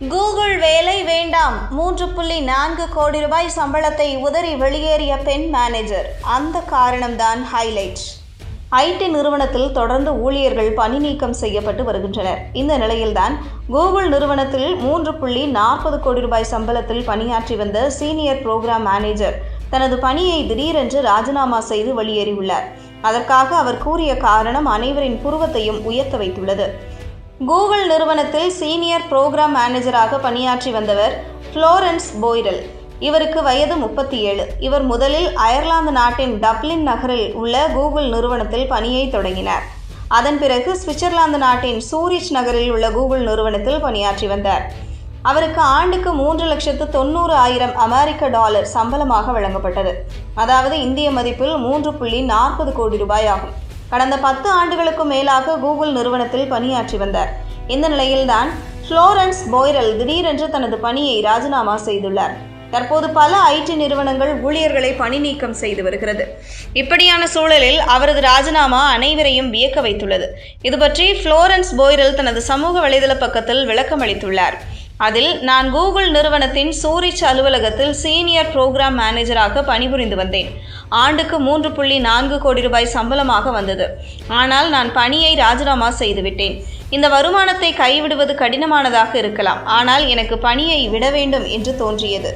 Google வேலை வேண்டாம். மூன்று புள்ளி நான்கு கோடி ரூபாய் சம்பளத்தை உதறி வெளியேறிய பெண் மேனேஜர். அந்த காரணம்தான் ஹைலைட். ஐடி நிறுவனத்தில் தொடர்ந்து ஊழியர்கள் பணி நீக்கம் செய்யப்பட்டு வருகின்றனர். இந்த நிலையில்தான் கூகுள் நிறுவனத்தில் மூன்று புள்ளி நாற்பது கோடி ரூபாய் சம்பளத்தில் பணியாற்றி வந்த சீனியர் புரோகிராம் மேனேஜர் தனது பணியை திடீரென்று ராஜினாமா செய்து வெளியேறியுள்ளார். அதற்காக அவர் கூறிய காரணம் அனைவரின் புருவத்தையும் உயர்த்த வைத்துள்ளது. கூகுள் நிறுவனத்தில் சீனியர் புரோகிராம் மேனேஜராக பணியாற்றி வந்தவர் ஃப்ளோரன்ஸ் போய்ரல் இவருக்கு வயது முப்பத்தி ஏழு. இவர் முதலில் அயர்லாந்து நாட்டின் டப்ளின் நகரில் உள்ள கூகுள் நிறுவனத்தில் பணியை தொடங்கினார். அதன் பிறகு சுவிட்சர்லாந்து நாட்டின் சூரிச் நகரில் உள்ள கூகுள் நிறுவனத்தில் பணியாற்றி வந்தார். அவருக்கு ஆண்டுக்கு மூன்று லட்சத்து தொண்ணூறு ஆயிரம் அமெரிக்க டாலர் சம்பளமாக வழங்கப்பட்டது. அதாவது இந்திய மதிப்பில் மூன்று புள்ளி நாற்பது கோடி ரூபாய் ஆகும். கடந்த பத்து ஆண்டுகளுக்கும் மேலாக கூகுள் நிறுவனத்தில் பணியாற்றி வந்தார். இந்த நிலையில்தான் ஃப்ளோரன்ஸ் போய்ரல் திடீரென்று தனது பணியை ராஜினாமா செய்துள்ளார். தற்போது பல ஐடி நிறுவனங்கள் ஊழியர்களை பணி நீக்கம் செய்து வருகிறது. இப்படியான சூழலில் அவரது ராஜினாமா அனைவரையும் வியக்க வைத்துள்ளது. இது பற்றி ஃப்ளோரன்ஸ் போய்ரல் தனது சமூக வலைதள பக்கத்தில் விளக்கம் அளித்துள்ளார். அதில் நான் கூகுள் நிறுவனத்தின் சூரிச் அலுவலகத்தில் சீனியர் புரோகிராம் மேனேஜராக பணிபுரிந்து வந்தேன். ஆண்டுக்கு மூன்று புள்ளி நான்கு கோடி ரூபாய் சம்பளமாக வந்தது. ஆனால் நான் பணியை ராஜினாமா செய்துவிட்டேன். இந்த வருமானத்தை கைவிடுவது கடினமானதாக இருக்கலாம். ஆனால் எனக்கு பணியை விட வேண்டும் என்று தோன்றியது.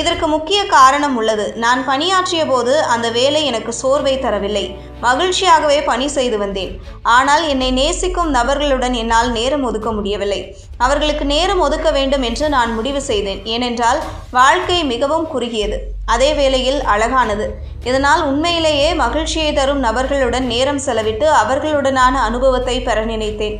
இதற்கு முக்கிய காரணம் உள்ளது. நான் பணியாற்றிய போது அந்த வேலை எனக்கு சோர்வை தரவில்லை. மகிழ்ச்சியாகவே பணி செய்து வந்தேன். ஆனால் என்னை நேசிக்கும் நபர்களுடன் என்னால் நேரம் ஒதுக்க முடியவில்லை. அவர்களுக்கு நேரம் ஒதுக்க வேண்டும் என்று நான் முடிவு செய்தேன். ஏனென்றால் வாழ்க்கை மிகவும் குறுகியது. அதே வேளையில் அழகானது. இதனால் உண்மையிலேயே மகிழ்ச்சியை தரும் நபர்களுடன் நேரம் செலவிட்டு அவர்களுடனான அனுபவத்தை பெற நினைத்தேன்.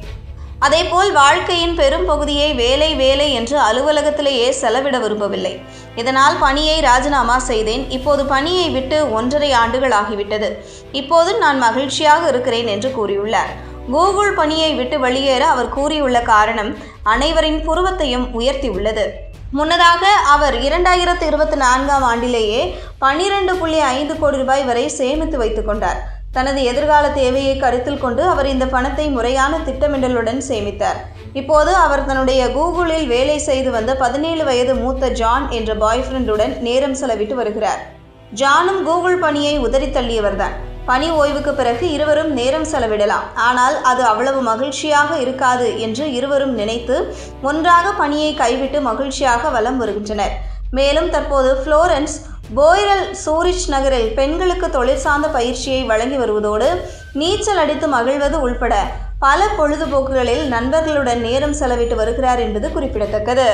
அதேபோல் வாழ்க்கையின் பெரும் பகுதியை வேலை வேலை என்று அலுவலகத்திலேயே செலவிட விரும்பவில்லை. இதனால் பணியை ராஜினாமா செய்தேன். இப்போது பணியை விட்டு ஒன்றரை ஆண்டுகள் ஆகிவிட்டது. இப்போது நான் மகிழ்ச்சியாக இருக்கிறேன் என்று கூறியுள்ளார். கூகுள் பணியை விட்டு வெளியேற அவர் கூறியுள்ள காரணம் அனைவரின் புருவத்தையும் உயர்த்தியுள்ளது. முன்னதாக அவர் இரண்டாயிரத்து இருபத்தி நான்காம் ஆண்டிலேயே பன்னிரண்டு புள்ளி ஐந்து கோடி ரூபாய் வரை சேமித்து வைத்துக் கொண்டார். தனது எதிர்கால தேவையை கருத்தில் கொண்டு அவர் இந்த பணத்தை முறையான திட்டமிடலுடன் சேமித்தார். இப்போது அவர் தன்னுடைய கூகுளில் வேலை செய்து வந்த பதினேழு வயது மூத்த ஜான் என்ற பாய் ஃப்ரெண்டுடன் நேரம் செலவிட்டு வருகிறார். ஜானும் கூகுள் பணியை உதறி தள்ளியவர்தான். பணி ஓய்வுக்கு பிறகு இருவரும் நேரம் செலவிடலாம். ஆனால் அது அவ்வளவு மகிழ்ச்சியாக இருக்காது என்று இருவரும் நினைத்து ஒன்றாக பணியை கைவிட்டு மகிழ்ச்சியாக வலம் வருகின்றனர். மேலும் தற்போது ஃப்ளோரன்ஸ் போய்ரல் சூரிச் நகரில் பெண்களுக்கு தொழில் சார்ந்த பயிற்சியை வழங்கி வருவதோடு நீச்சல் அடித்து மகிழ்வது உள்பட பல பொழுதுபோக்குகளில் நண்பர்களுடன் நேரம் செலவிட்டு வருகிறார் என்பது குறிப்பிடத்தக்கது.